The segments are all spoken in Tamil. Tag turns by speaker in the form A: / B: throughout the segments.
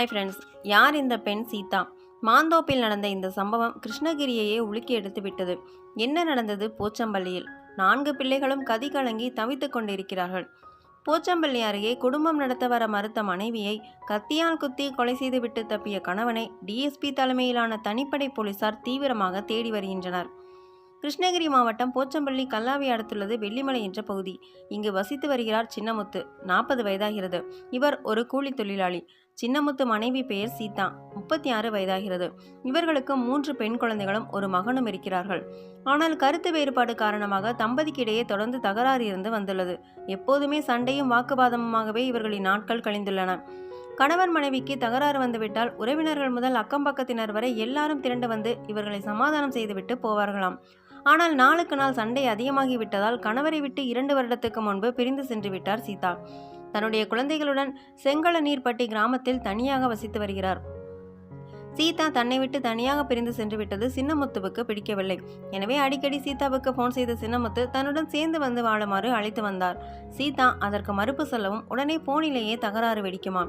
A: ஹாய் ஃப்ரெண்ட்ஸ் யார் இந்த பெண் சீதா? மாந்தோப்பில் நடந்த இந்த சம்பவம் கிருஷ்ணகிரியையே உலுக்கி எடுத்து விட்டது. என்ன நடந்தது போச்சம்பள்ளியில்? நான்கு பிள்ளைகளும் கதி கலங்கி தவித்துக் கொண்டிருக்கிறார்கள். போச்சம்பள்ளி அருகே குடும்பம் நடத்த வர மறுத்த மனைவியை கத்தியால் குத்தி கொலை செய்துவிட்டு தப்பிய கணவனை டிஎஸ்பி தலைமையிலான தனிப்படை போலீசார் தீவிரமாக தேடி வருகின்றனர். கிருஷ்ணகிரி மாவட்டம் போச்சம்பள்ளி கல்லாவி அடுத்துள்ளது வெள்ளிமலை என்ற பகுதி. இங்கு வசித்து வருகிறார் சின்னமுத்து. நாற்பது வயதாகிறது. இவர் ஒரு கூலி தொழிலாளி. சின்னமுத்து மனைவி பெயர் சீதா. முப்பத்தி ஆறு வயதாகிறது. இவர்களுக்கு மூன்று பெண் குழந்தைகளும் ஒரு மகனும் இருக்கிறார்கள். ஆனால் கருத்து வேறுபாடு காரணமாக தம்பதிக்கிடையே தொடர்ந்து தகராறு இருந்து வந்துள்ளது. எப்போதுமே சண்டையும் வாக்குவாதமுமாகவே இவர்களின் நாட்கள் கழிந்துள்ளன. கணவன் மனைவிக்கு தகராறு வந்துவிட்டால் உறவினர்கள் முதல் அக்கம் பக்கத்தினர் வரை எல்லாரும் திரண்டு வந்து இவர்களை சமாதானம் செய்துவிட்டு போவார்களாம். ஆனால் நாளுக்கு நாள் சண்டை அதிகமாகி விட்டதால் கணவரை விட்டு இரண்டு வருடத்துக்கு முன்பு பிரிந்து சென்று விட்டார் சீதா. தன்னுடைய குழந்தைகளுடன் செங்கல நீர்பட்டி கிராமத்தில் தனியாக வசித்து வருகிறார். சீதா தன்னை விட்டு தனியாக பிரிந்து சென்று விட்டது சின்னமுத்துவுக்கு பிடிக்கவில்லை. எனவே அடிக்கடி சீதாவுக்கு ஃபோன் செய்த சின்னமுத்து தன்னுடன் சேர்ந்து வந்து வாழுமாறு அழைத்து வந்தார். சீதா அதற்கு மறுப்பு சொல்லவும் உடனே போனிலேயே தகராறு வெடிக்குமா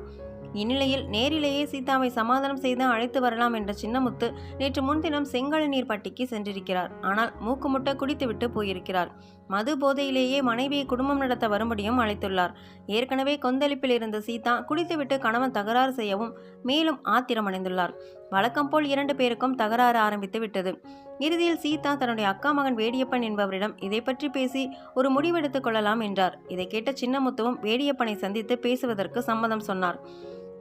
A: இந்நிலையில் நேரிலேயே சீதாவை சமாதானம் செய்து அழைத்து வரலாம் என்ற சின்னமுத்து நேற்று முன்தினம் செங்கழநீர் பட்டிக்கு சென்றிருக்கிறார். ஆனால் மூக்குமுட்ட குடித்துவிட்டு போயிருக்கிறார். மது போதையிலேயே மனைவியை குடும்பம் நடத்த வரும்படியும் அழைத்துள்ளார். ஏற்கனவே கொந்தளிப்பில் இருந்த சீதா குடித்துவிட்டு கணவன் தகராறு செய்யவும் மேலும் ஆத்திரமடைந்துள்ளார். வழக்கம் போல் இரண்டு பேருக்கும் தகராறு ஆரம்பித்து விட்டது. இறுதியில் சீதா தன்னுடைய அக்கா மகன் வேடியப்பன் என்பவரிடம் இதை பற்றி பேசி ஒரு முடிவெடுத்துக் கொள்ளலாம் என்றார். இதை கேட்ட சின்னமுத்துவும் வேடியப்பனை சந்தித்து பேசுவதற்கு சம்மதம் சொன்னார்.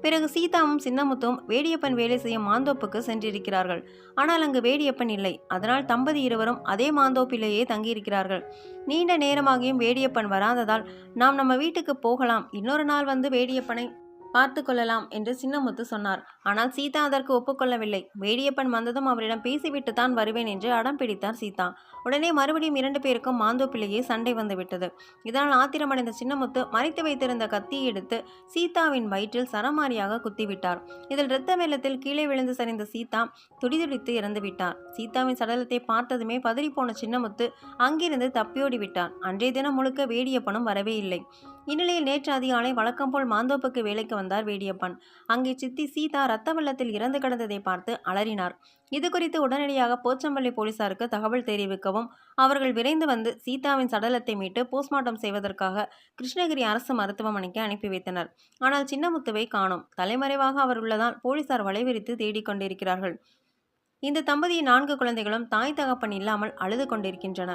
A: பிறகு சீதாவும் சின்னமுத்தும் வேடியப்பன் வேலை செய்யும் மாந்தோப்புக்கு சென்றிருக்கிறார்கள். ஆனால் அங்கு வேடியப்பன் இல்லை. அதனால் தம்பதி இருவரும் அதே மாந்தோப்பிலேயே தங்கியிருக்கிறார்கள். நீண்ட நேரமாகியும் வேடியப்பன் வராததால் நாம் நம்ம வீட்டுக்கு போகலாம். இன்னொரு நாள் வந்து வேடியப்பனை பார்த்து கொள்ளலாம் என்று சின்னமுத்து சொன்னார். ஆனால் சீதா அதற்கு ஒப்புக்கொள்ளவில்லை. வேடியப்பன் வந்ததும் அவரிடம் பேசிவிட்டு தான் வருவேன் என்று அடம் பிடித்தார் சீதா. உடனே மறுபடியும் இரண்டு பேருக்கும் மாந்தோப்பிலேயே சண்டை வந்துவிட்டது இதனால் ஆத்திரமடைந்த சின்னமுத்து மறைத்து வைத்திருந்த கத்தியை எடுத்து சீதாவின் வயிற்றில் சரமாரியாக குத்திவிட்டார். இதில் இரத்த வெள்ளத்தில் கீழே விழுந்து சரிந்த சீதா துடிதுடித்து இறந்துவிட்டார் சீதாவின் சடலத்தை பார்த்ததுமே பதறிப்போன சின்னமுத்து அங்கிருந்து தப்பியோடி விட்டார் அன்றைய தினம் முழுக்க வேடியப்பனும் வரவே இல்லை. இந்நிலையில் நேற்று அதிகாலை வழக்கம் போல் மாந்தோப்புக்கு வேலைக்கு வந்தார் வேடியப்பன். அங்கே சித்தி சீதா ரத்த வெள்ளத்தில் இறந்து கிடந்ததை பார்த்து அலறினார். இது குறித்து உடனடியாக போச்சம்பள்ளி போலீசாருக்கு தகவல் தெரிவிக்கவும் அவர்கள் விரைந்து வந்து சீதாவின் சடலத்தை மீட்டு போஸ்ட்மார்ட்டம் செய்வதற்காக கிருஷ்ணகிரி அரசு மருத்துவமனைக்கு அனுப்பி வைத்தனர். ஆனால் சின்னமுத்துவை காணோம். தலைமறைவாக அவர் உள்ளதால் போலீசார் வலைவிரித்து தேடிக் கொண்டிருக்கிறார்கள். இந்த தம்பதியின் நான்கு குழந்தைகளும் தாய் தகப்பன் இல்லாமல் அழுது கொண்டிருக்கின்றன